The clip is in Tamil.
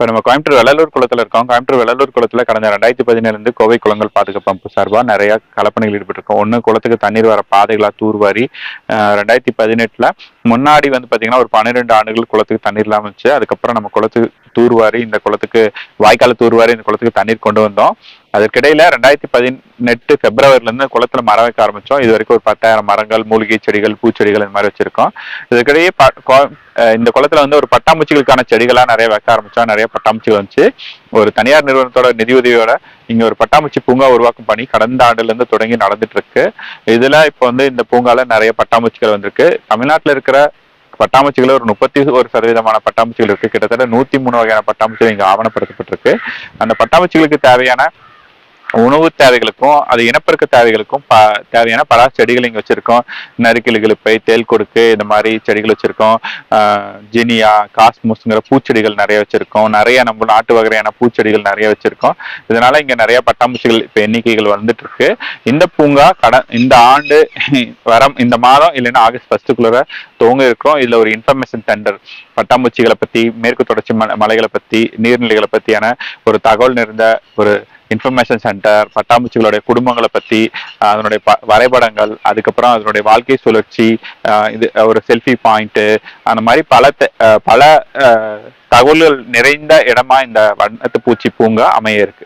இப்போ நம்ம கோயம்புத்தூர் வெள்ளலூர் குளத்துல இருக்கோம். கோயம்புத்தூர் வெள்ளலூர் குளத்துல கடந்த ரெண்டாயிரத்தி பதினேழுலேருந்து கோவை குளங்கள் பாதுகாப்பு அமைப்பு சார்பாக நிறைய கலப்பணிகள் ஈடுபட்டிருக்கோம். ஒன்று குளத்துக்கு தண்ணீர் வர பாதைகளா தூர்வாரி ரெண்டாயிரத்தி பதினெட்டுல முன்னாடி வந்து பாத்தீங்கன்னா ஒரு பன்னிரெண்டு ஆண்டுகள் குளத்துக்கு தண்ணீர் இல்லாமல் இருந்துச்சு. அதுக்கப்புறம் நம்ம குளத்துக்கு தூர்வாரி இந்த குளத்துக்கு வாய்க்கால தூர்வாரி இந்த குளத்துக்கு தண்ணீர் கொண்டு வந்தோம். அதற்கிடையில ரெண்டாயிரத்தி பதினெட்டு பிப்ரவரில இருந்து குளத்துல மரம் வைக்க ஆரம்பிச்சோம். இது வரைக்கும் ஒரு பத்தாயிரம் மரங்கள் மூலிகை செடிகள் பூச்செடிகள் இந்த மாதிரி வச்சிருக்கோம். இதுக்கிடையே இந்த குளத்துல வந்து ஒரு பட்டாம்பூச்சிகளுக்கான செடிகள்லாம் நிறைய வைக்க ஆரம்பிச்சோம். நிறைய பட்டாம்பூச்சிகள் வந்துச்சு. ஒரு தனியார் நிறுவனத்தோட நிதியுதவியோட இங்க ஒரு பட்டாம்பூச்சி பூங்கா உருவாக்கும் பணி கடந்த ஆண்டுல இருந்து தொடங்கி நடந்துட்டு இருக்கு இதுல இப்போ வந்து இந்த பூங்கால நிறைய பட்டாம்பூச்சிகள் வந்திருக்கு. தமிழ்நாட்டுல இருக்கிற பட்டாம்பூச்சிகள் ஒரு முப்பத்தி ஒரு சதவீதமான பட்டாம்பூச்சிகள் இருக்கு. கிட்டத்தட்ட நூத்தி மூணு வகையான பட்டாம்பூச்சிகள் இங்க ஆவணப்படுத்தப்பட்டிருக்கு. அந்த பட்டாம்பூச்சிகளுக்கு தேவையான உணவு தேவைகளுக்கும் அது இனப்பெருக்க தேவைகளுக்கும் ப தேவையான பல செடிகள் இங்கே வச்சுருக்கோம். நறுக்கிளிகளுப்பை தேல் கொடுக்கு இந்த மாதிரி செடிகள் வச்சுருக்கோம். ஜினியா காஸ்மோஸ்ங்கிற பூச்செடிகள் நிறைய வச்சுருக்கோம். நிறைய நம்ம நாட்டு வகையான பூச்செடிகள் நிறைய வச்சுருக்கோம். இதனால் இங்கே நிறைய பட்டாம்பூச்சிகள் இப்போ எண்ணிக்கைகள் வந்துட்டுருக்கு. இந்த பூங்கா கட இந்த ஆண்டு வரம் இந்த மாதம் இல்லைன்னா ஆகஸ்ட் ஃபஸ்ட்டுக்குள்ளே துவங்க இருக்கிறோம் இதில் ஒரு இன்ஃபர்மேஷன் டெண்டர் பட்டாம்பூச்சிகளை பற்றி மேற்கு தொடர்ச்சி ம- மலைகளை பற்றி நீர்நிலைகளை பற்றியான ஒரு தகவல் நிறைந்த ஒரு இன்ஃபர்மேஷன் சென்டர் பட்டாம்பூச்சிகளுடைய குடும்பங்களை பத்தி அதனுடைய ப- வரைபடங்கள் அதுக்கப்புறம் அதனுடைய வாழ்க்கை சுழற்சி இது ஒரு செல்ஃபி பாயிண்ட் அந்த மாதிரி பல பல ஆஹ் தகவல்கள் நிறைந்த இடமா இந்த வண்ணத்து பூச்சி பூங்கா அமைய இருக்கு.